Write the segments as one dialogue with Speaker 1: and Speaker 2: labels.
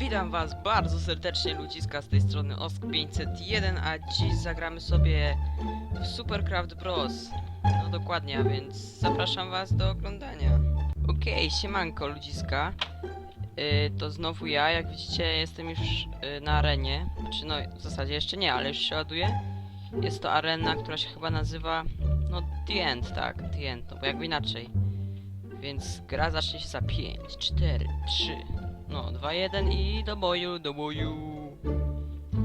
Speaker 1: Witam was bardzo serdecznie ludziska z tej strony Osk501, a dziś zagramy sobie w Supercraft Bros. No dokładnie, a więc zapraszam was do oglądania. Okej, siemanko ludziska. Yy, to znowu ja, jak widzicie jestem już yy, na arenie. Czy no w zasadzie jeszcze nie, ale już się ładuje. Jest to arena, która się chyba nazywa no The End, tak, The End, no bo jakby inaczej. Więc gra zacznie się za 5, 4, 3, no 2, 1 i do boju, do boju.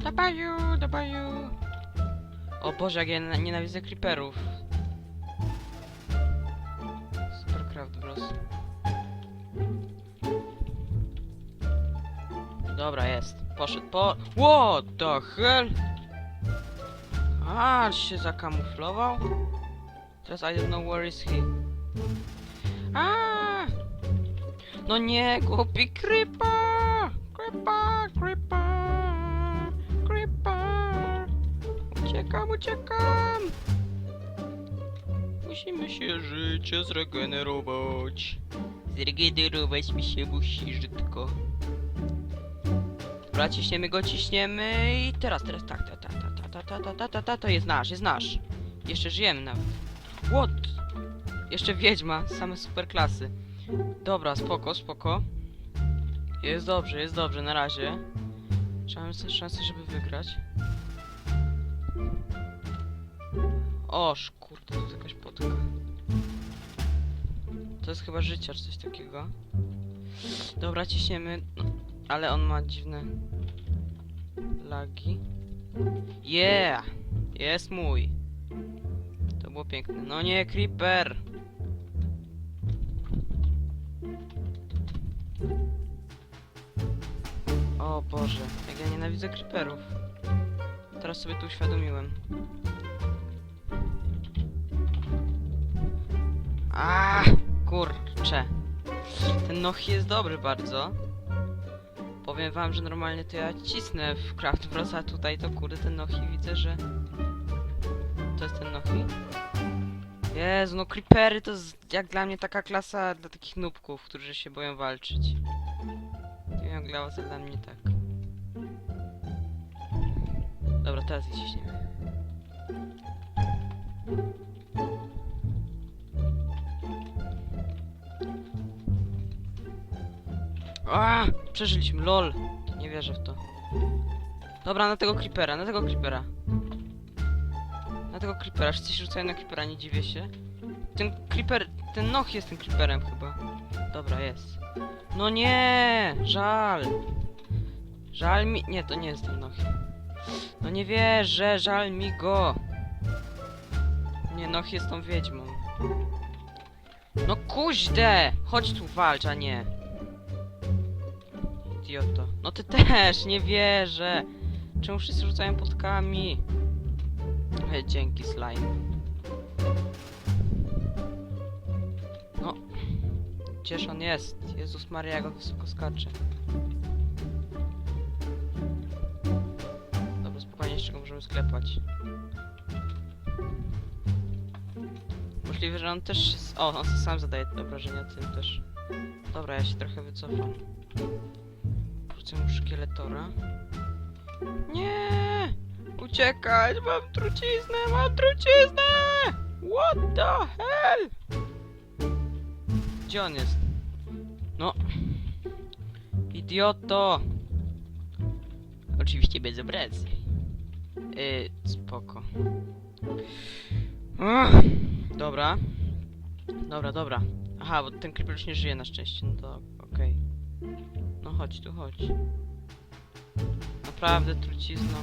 Speaker 1: Do boju, do boju. O Boże, jak ja na- nienawidzę creeperów. Supercraft Bros. Dobra, jest. Poszedł po... What the hell? A, się zakamuflował? Teraz I don't know where is he. No nie, głupi creeper! Creeper, creeper, creeper! Uciekam, uciekam! Musimy się życie zregenerować. Zregenerować mi się musi żytko. Dobra, ciśniemy go, ciśniemy i teraz, teraz, tak, ta, ta, ta, ta, ta, ta, ta, ta, ta, to jest nasz, jest nasz. Jeszcze żyjemy nawet. What? Jeszcze wiedźma, same super klasy. Dobra, spoko, spoko. Jest dobrze, jest dobrze, na razie. Trzeba sobie szansę, żeby wygrać. Oż, kurde, to jest jakaś potka. To jest chyba życia, czy coś takiego. Dobra, ciśniemy. Ale on ma dziwne lagi. Yeah! Jest mój. To było piękne. No nie, creeper! O Boże, jak ja nienawidzę creeperów. Teraz sobie to uświadomiłem. A, kurcze. Ten noch jest dobry bardzo. Powiem wam, że normalnie to ja cisnę w Craft Bros, a tutaj to kurde ten nochi widzę, że... To jest ten nochi? Jezu, no creepery to z, jak dla mnie taka klasa dla takich nubków, którzy się boją walczyć. Ale dla mnie tak. Dobra, teraz ciśniemy. A, przeżyliśmy, lol. Nie wierzę w to. Dobra, na tego creepera, na tego creepera. Na tego creepera, wszyscy się rzucają na creepera, nie dziwię się. Ten creeper, ten noch jest tym creeperem chyba. Dobra, jest. No nie, żal. Żal mi, nie, to nie jest ten noch. No nie wierzę, żal mi go. Nie, noh jest tą wiedźmą. No kuźde! Chodź tu walcz, a nie. Idioto. No ty też, nie wierzę. Czemu wszyscy rzucają podkami? E, dzięki, slime. No. Gdzież on jest? Jezus Maria, jak wysoko skacze. Dobra, spokojnie, jeszcze go możemy sklepać. Możliwe, że on też... O, on sobie sam zadaje obrażenia tym też. Dobra, ja się trochę wycofam. Wrócę mu szkieletora. Nie! Uciekać! Mam truciznę! Mam truciznę! What the hell? Gdzie on jest? No. Idioto! Oczywiście bez obrazy. Yy, spoko. Ach, dobra. Dobra, dobra. Aha, bo ten creeper już nie żyje na szczęście, no to okej. No chodź tu, chodź. Naprawdę trucizną.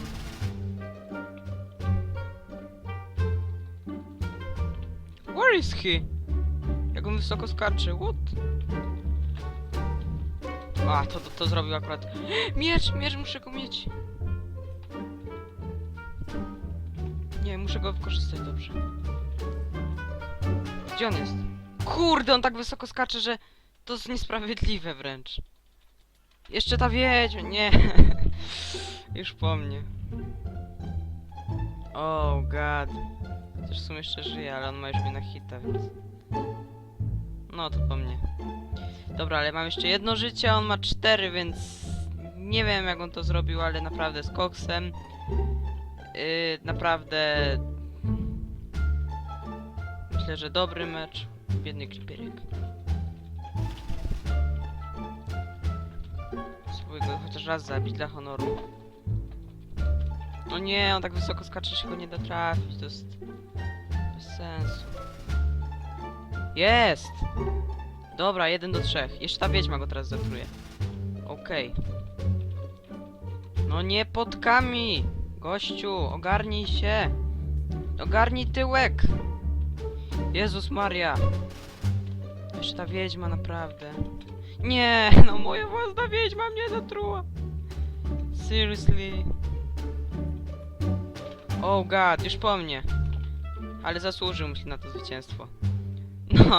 Speaker 1: Where is he? Jak on wysoko skacze, what? A, to, to, to zrobił akurat. Miecz, miecz, muszę go mieć. Nie, muszę go wykorzystać dobrze. Gdzie on jest? Kurde, on tak wysoko skacze, że to jest niesprawiedliwe wręcz. Jeszcze ta wiedźma, nie. Już po mnie. Oh god. Też w sumie jeszcze żyje, ale on ma już mnie na hita, więc... No to po mnie. Dobra, ale mam jeszcze jedno życie, on ma cztery, więc Nie wiem jak on to zrobił, ale naprawdę z koksem. Yy, naprawdę. Myślę, że dobry mecz. Biedny klipierek. Spróbuję go chociaż raz zabić dla honoru. No nie, on tak wysoko skacze, się go nie da trafić. To jest bez sensu. Jest! Dobra, jeden do trzech. Jeszcze ta wiedźma go teraz zatruje. Okej. No nie podkami! Gościu, ogarnij się! Ogarnij tyłek! Jezus Maria! Jeszcze ta wiedźma naprawdę. Nie, no moja własna wiedźma mnie zatruła. Seriously. Oh god, już po mnie. Ale zasłużył mi się na to zwycięstwo. No,